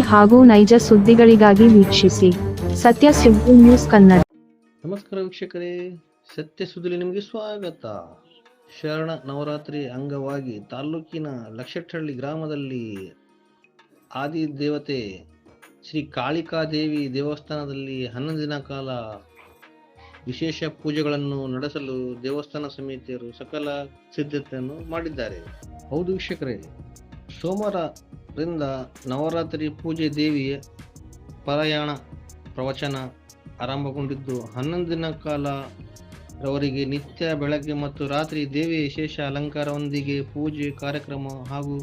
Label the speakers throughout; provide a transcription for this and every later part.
Speaker 1: ಹಾಗೂ ನೈಜ ಸುದ್ದಿಗಳಿಗಾಗಿ ವೀಕ್ಷಿಸಿ. ಸತ್ಯ ಸುದ್ದಿ ನ್ಯೂಸ್ ಕನ್ನಡ.
Speaker 2: ನಮಸ್ಕಾರ ವೀಕ್ಷಕರೇ. ಸತ್ಯ ಸುದ್ದಿಲಿ ನಿಮಗೆ ಸ್ವಾಗತ. ಶರಣ ನವರಾತ್ರಿ ಅಂಗವಾಗಿ ತಾಲ್ಲೂಕಿನ ಲಕ್ಷಟ್ಟಹಳ್ಳಿ ಗ್ರಾಮದಲ್ಲಿ ಆದಿ ದೇವತೆ ಶ್ರೀ ಕಾಳಿಕಾದೇವಿ ದೇವಸ್ಥಾನದಲ್ಲಿ ಹನ್ನೊಂದು ದಿನ ಕಾಲ ವಿಶೇಷ ಪೂಜೆಗಳನ್ನು ನಡೆಸಲು ದೇವಸ್ಥಾನ ಸಮಿತಿಯರು ಸಕಲ ಸಿದ್ಧತೆಯನ್ನು ಮಾಡಿದ್ದಾರೆ. ಹೌದು ವೀಕ್ಷಕರೇ. ಸೋಮವಾರದಿಂದ ನವರಾತ್ರಿ ಪೂಜೆ ದೇವಿಯ, ಪಾರಾಯಣ ಪ್ರವಚನ ಆರಂಭಗೊಂಡಿದ್ದು ಹನ್ನೊಂದು ದಿನ ಕಾಲ ರವರಿಗೆ ನಿತ್ಯ ಬೆಳಗ್ಗೆ ಮತ್ತು ರಾತ್ರಿ ದೇವಿಯ ವಿಶೇಷ ಅಲಂಕಾರದೊಂದಿಗೆ ಪೂಜೆ ಕಾರ್ಯಕ್ರಮ ಹಾಗೂ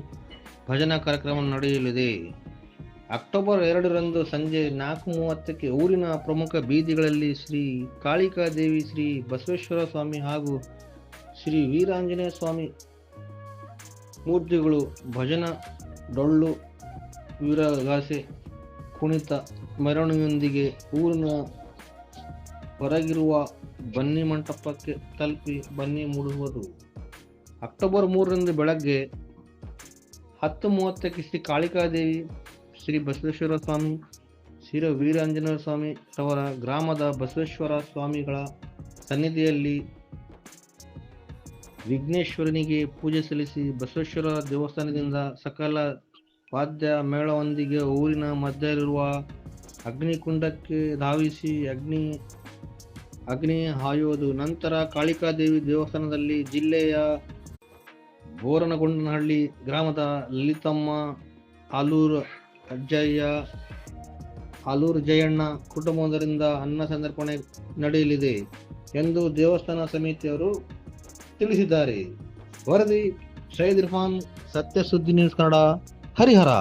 Speaker 2: ಭಜನಾ ಕಾರ್ಯಕ್ರಮ ನಡೆಯಲಿದೆ. ಅಕ್ಟೋಬರ್ ಎರಡರಂದು ಸಂಜೆ ನಾಲ್ಕು ಮೂವತ್ತಕ್ಕೆ ಊರಿನ ಪ್ರಮುಖ ಬೀದಿಗಳಲ್ಲಿ ಶ್ರೀ ಕಾಳಿಕಾದೇವಿ ಶ್ರೀ ಬಸವೇಶ್ವರ ಸ್ವಾಮಿ ಹಾಗೂ ಶ್ರೀ ವೀರಾಂಜನೇಯ ಸ್ವಾಮಿ ಮೂರ್ತಿಗಳು ಭಜನ, ಡೊಳ್ಳು, ವೀರಗಾಸೆ, ಕುಣಿತ ಮೆರವಣಿಗೆಯೊಂದಿಗೆ ಊರಿನ ಹೊರಗಿರುವ ಬನ್ನಿ ಮಂಟಪಕ್ಕೆ ತಲುಪಿ ಬನ್ನಿ ಮೂಡುವುದು ಅಕ್ಟೋಬರ್ ಮೂರರಂದು ಬೆಳಗ್ಗೆ ಹತ್ತು ಮೂವತ್ತಕ್ಕೆ ಶ್ರೀ ಕಾಳಿಕಾದೇವಿ, ಶ್ರೀ ಬಸವೇಶ್ವರ ಸ್ವಾಮಿ, ಶ್ರೀ ವೀರಾಂಜನೇಯ ಸ್ವಾಮಿ ಅವರ ಗ್ರಾಮದ ಬಸವೇಶ್ವರ ಸ್ವಾಮಿಗಳ ಸನ್ನಿಧಿಯಲ್ಲಿ ವಿಘ್ನೇಶ್ವರನಿಗೆ ಪೂಜೆ ಸಲ್ಲಿಸಿ ಬಸವೇಶ್ವರ ದೇವಸ್ಥಾನದಿಂದ ಸಕಲ ವಾದ್ಯ ಮೇಳವೊಂದಿಗೆ ಊರಿನ ಮಧ್ಯದಲ್ಲಿರುವ ಅಗ್ನಿಕುಂಡಕ್ಕೆ ಧಾವಿಸಿ ಅಗ್ನಿ ಅಗ್ನಿ ಹಾಯುವುದು. ನಂತರ ಕಾಳಿಕಾದೇವಿ ದೇವಸ್ಥಾನದಲ್ಲಿ ಜಿಲ್ಲೆಯ ಬೋರನಗೊಂಡನಹಳ್ಳಿ ಗ್ರಾಮದ ಲಲಿತಮ್ಮ, ಆಲೂರು ಅಜ್ಜಯ್ಯ, ಆಲೂರು ಜಯಣ್ಣ ಕುಟುಂಬದರಿಂದ ಅನ್ನ ಸಂದರ್ಪಣೆ ನಡೆಯಲಿದೆ ಎಂದು ದೇವಸ್ಥಾನ ಸಮಿತಿಯವರು ತಿಳಿಸಿದ್ದಾರೆ. ವರದಿ ಶಹೀದ್ ಇರ್ಫಾನ್ ಸತ್ಯ ಸುದ್ದಿ ನ್ಯೂಸ್ ಕನ್ನಡ ಹರಿಹರ.